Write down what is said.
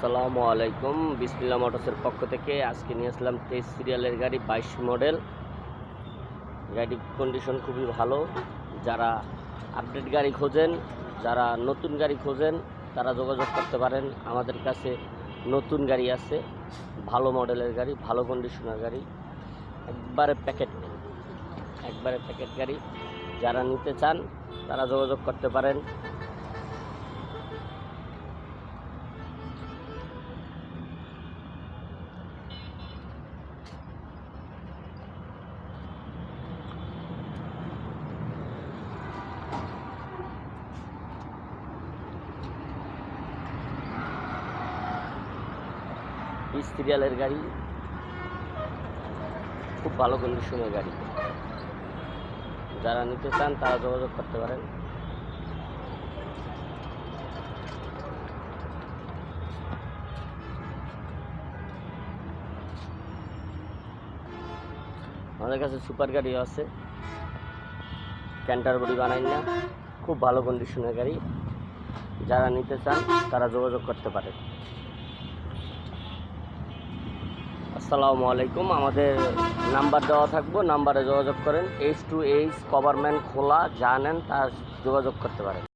আসসালামু আলাইকুম। বিসমিল্লা মোটরসের পক্ষ থেকে আজকে নিয়ে আসলাম তেইশ সিরিয়ালের গাড়ি, বাইশ মডেল। গাড়ির কন্ডিশন খুবই ভালো। যারা আপডেট গাড়ি খোঁজেন, যারা নতুন গাড়ি খোঁজেন, তারা যোগাযোগ করতে পারেন। আমাদের কাছে নতুন গাড়ি আছে, ভালো মডেলের গাড়ি, ভালো কন্ডিশনের গাড়ি। একবারে প্যাকেট একবারে প্যাকেট গাড়ি। যারা নিতে চান, তারা যোগাযোগ করতে পারেন। বিশ সিরিয়ালের গাড়ি। খুব ভালো কন্ডিশনের গাড়ি। যারা নিতে চান তারা যোগাযোগ করতে পারেন। আমাদের কাছে সুপার গাড়িও আছে। ক্যান্টার বডি বানাই না। খুব ভালো কন্ডিশনের গাড়ি। যারা নিতে চান তারা যোগাযোগ করতে পারেন। আসসালামু আলাইকুম। আমাদের নাম্বার দেওয়া থাকব, নাম্বারে যোগাযোগ করেন। এইচ টু এইচ কভারম্যান খোলা, জানেন, তার যোগাযোগ করতে পারেন।